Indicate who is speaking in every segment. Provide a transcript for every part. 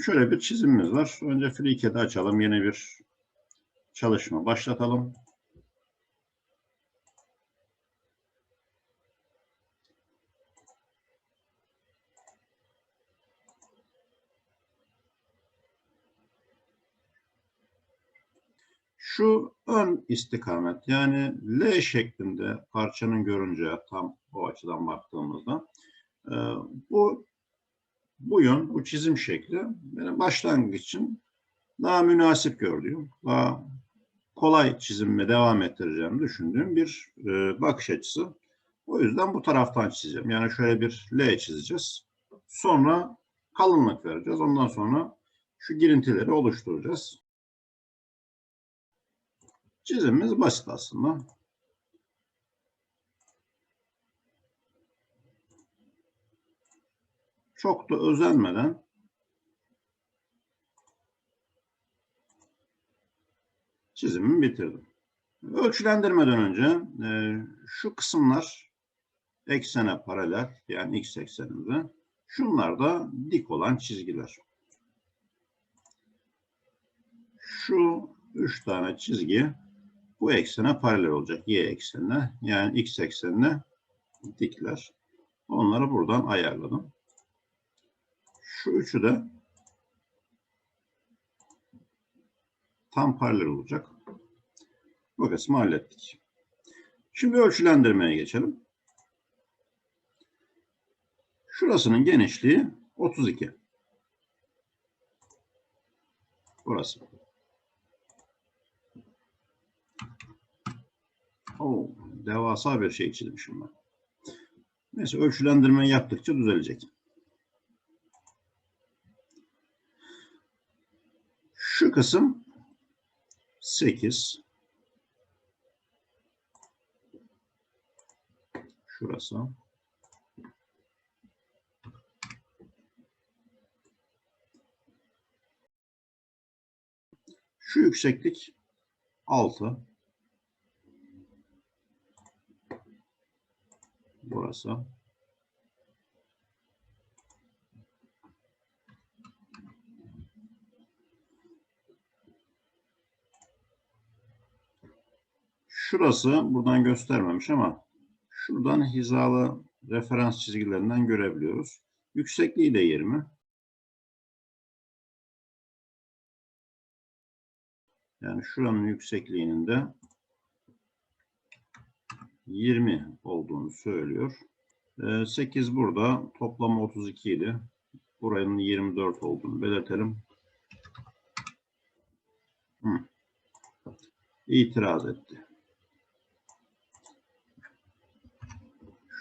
Speaker 1: Şöyle bir çizimimiz var. Önce FreeCAD'i açalım. Yeni bir çalışma başlatalım. Şu ön istikamet yani L şeklinde parçanın görüneceği tam o açıdan baktığımızda e, bu bu yön, bu çizim şekli benim başlangıç için daha münasip gördüğüm, daha kolay çizimime devam ettireceğimi düşündüğüm bir e, bakış açısı. O yüzden bu taraftan çizeceğim. Yani şöyle bir L çizeceğiz. Sonra kalınlık vereceğiz. Ondan sonra şu girintileri oluşturacağız. Çizimimiz basit aslında. Çok da özenmeden çizimimi bitirdim. Ölçülendirmeden önce e, şu kısımlar eksene paralel yani x ekseninde. Şunlar da dik olan çizgiler. Şu üç tane çizgi bu eksene paralel olacak. Y eksenine yani x eksenine dikler. Onları buradan ayarladım. Şu üçü de tam paralel olacak. Bu kısmı hallettik. Şimdi ölçülendirmeye geçelim. Şurasının genişliği 32. Burası. Oo, devasa bir şey çizmişim ben. Neyse ölçülendirmeyi yaptıkça düzelecek. Şu kısım 8. Şurası. Şu yükseklik 6. Burası. Şurası buradan göstermemiş ama şuradan hizalı referans çizgilerinden görebiliyoruz. Yüksekliği de 20. Yani şuranın yüksekliğinin de 20 olduğunu söylüyor. 8 burada toplamı 32 idi. Buranın 24 olduğunu belirtelim. Hı. İtiraz etti.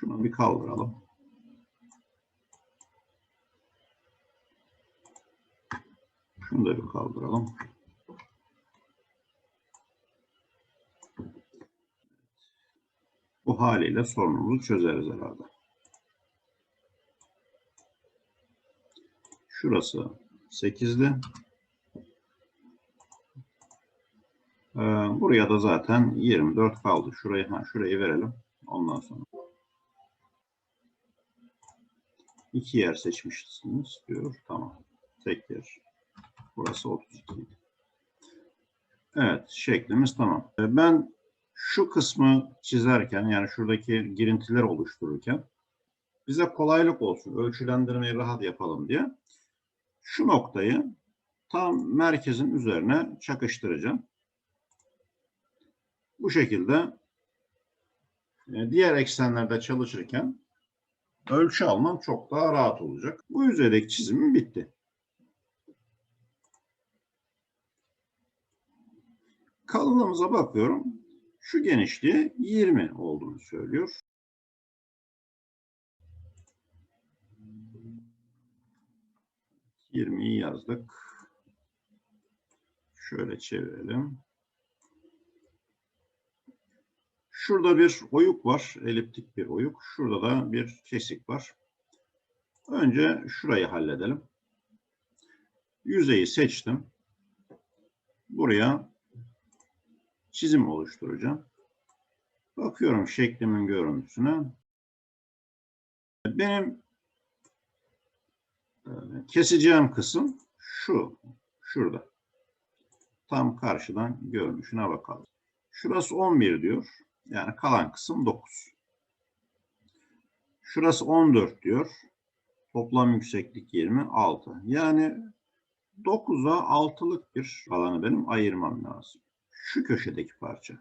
Speaker 1: Şunu bir kaldıralım. Şunu da bir kaldıralım. Bu haliyle sorunumuzu çözeriz herhalde. Şurası 8'li. Ee, buraya da zaten 24 kaldı. Şurayı, ha, şurayı verelim. Ondan sonra. İki yer seçmişsiniz diyor. Tamam. Tek yer. Burası 32. Evet. Şeklimiz tamam. Ee, Ben şu kısmı çizerken yani şuradaki girintiler oluştururken bize kolaylık olsun. Ölçülendirmeyi rahat yapalım diye şu noktayı tam merkezin üzerine çakıştıracağım. Bu şekilde e, diğer eksenlerde çalışırken ölçü almam çok daha rahat olacak. Bu yüzeydeki çizimim bitti. Kalınlığımıza bakıyorum. Şu genişliği 20 olduğunu söylüyor. Yirmiyi yazdık. Şöyle çevirelim. Şurada bir oyuk var. Eliptik bir oyuk. Şurada da bir kesik var. Önce şurayı halledelim. Yüzeyi seçtim. Buraya çizim oluşturacağım. Bakıyorum şeklimin görüntüsüne. Benim e, keseceğim kısım şu, şurada. Tam karşıdan görünüşüne bakalım. Şurası 11 diyor. Yani kalan kısım 9. Şurası 14 diyor. Toplam yükseklik 26. Yani 9'a 6'lık bir alanı benim ayırmam lazım. Şu köşedeki parça.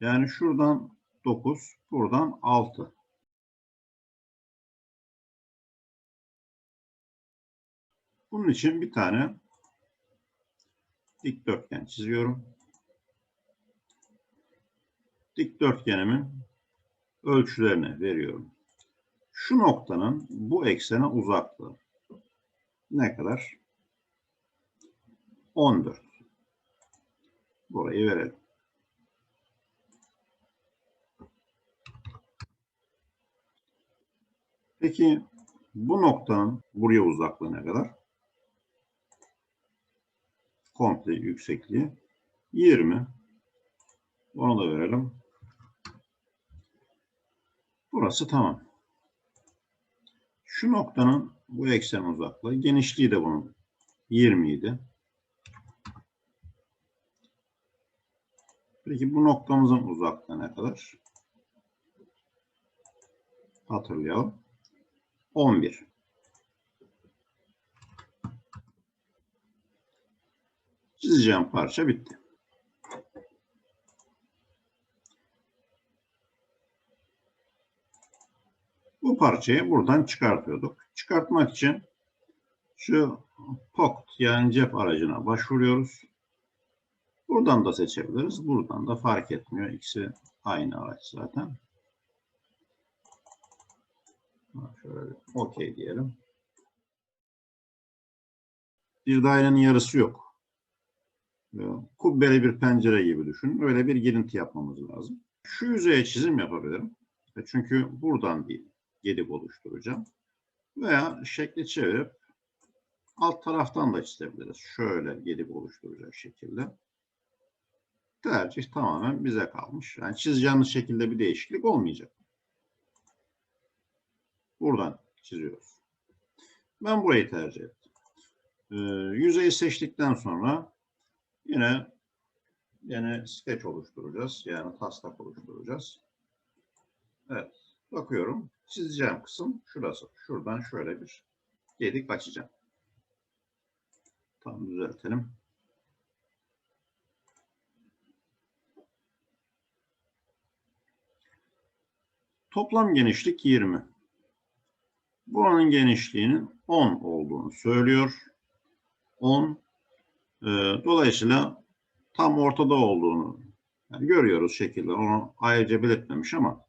Speaker 1: Yani şuradan 9, buradan 6. Bunun için bir tane dikdörtgen çiziyorum. Dikdörtgenimin ölçülerini veriyorum. Şu noktanın bu eksene uzaklığı ne kadar? 14. Burayı verelim. Peki bu noktanın buraya uzaklığı ne kadar? Komple yüksekliği 20. Onu da verelim. Burası tamam. Şu noktanın bu eksen uzaklığı, genişliği de bunun 20 idi. Peki bu noktamızın uzaklığı ne kadar? Hatırlayalım. 11. Çizeceğim parça bitti. Bu parçayı buradan çıkartıyorduk. Çıkartmak için şu pocket yani cep aracına başvuruyoruz. Buradan da seçebiliriz. Buradan da fark etmiyor. İkisi aynı araç zaten. Şöyle OK diyelim. Bir dairenin yarısı yok. Kubbeli bir pencere gibi düşünün. Öyle bir girinti yapmamız lazım. Şu yüzeye çizim yapabilirim. E çünkü buradan bir gedik oluşturacağım. Veya şekli çevirip alt taraftan da çizebiliriz. Şöyle gedik oluşturacak şekilde. Tercih tamamen bize kalmış. Yani çizeceğimiz şekilde bir değişiklik olmayacak. Buradan çiziyoruz. Ben burayı tercih ettim. Ee, yüzeyi seçtikten sonra yine yine sketch oluşturacağız. Yani taslak oluşturacağız. Evet. Bakıyorum. Çizeceğim kısım şurası. Şuradan şöyle bir gedik açacağım. Tam düzeltelim. Toplam genişlik 20. Buranın genişliğinin 10 olduğunu söylüyor. 10. E, dolayısıyla tam ortada olduğunu yani görüyoruz şekilde. Onu ayrıca belirtmemiş ama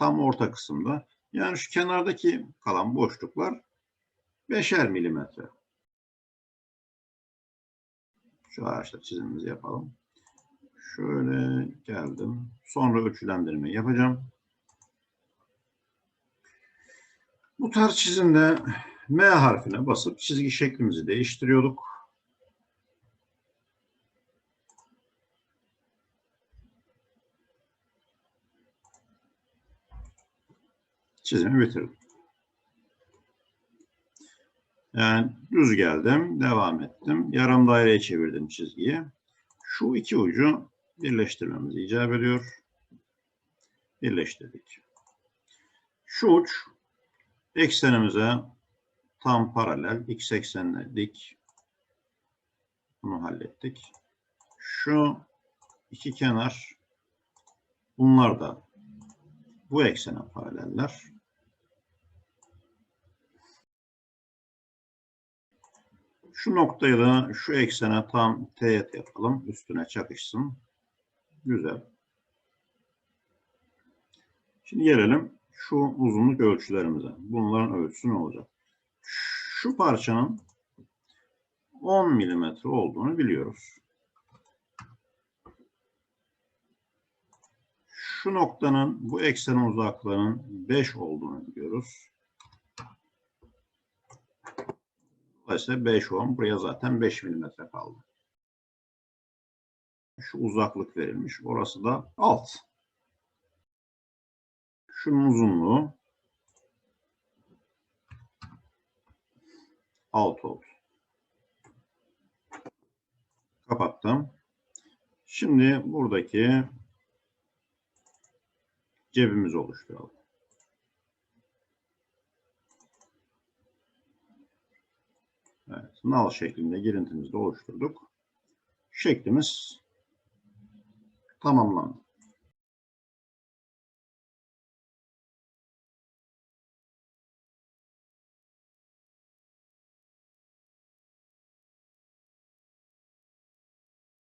Speaker 1: tam orta kısımda. Yani şu kenardaki kalan boşluklar 5'er milimetre. Şu araçta çizimimizi yapalım. Şöyle geldim. Sonra ölçülendirme yapacağım. Bu tarz çizimde M harfine basıp çizgi şeklimizi değiştiriyorduk. Çizimi bitirdim. Yani düz geldim, devam ettim. Yarım daireye çevirdim çizgiyi. Şu iki ucu birleştirmemiz icap ediyor. Birleştirdik. Şu uç eksenimize tam paralel x eksenine dik. Bunu hallettik. Şu iki kenar bunlar da bu eksene paraleller. Şu noktayı da şu eksene tam teğet yapalım. Üstüne çakışsın. Güzel. Şimdi gelelim şu uzunluk ölçülerimize. Bunların ölçüsü ne olacak? Şu parçanın 10 milimetre olduğunu biliyoruz. Şu noktanın bu eksen uzaklığının 5 olduğunu biliyoruz. Dolayısıyla 5 10 buraya zaten 5 milimetre kaldı. Şu uzaklık verilmiş. Orası da alt. Şunun uzunluğu alt oldu. Kapattım. Şimdi buradaki cebimizi oluşturalım. Evet, nal şeklinde girintimizi de oluşturduk. Şeklimiz tamamlandı.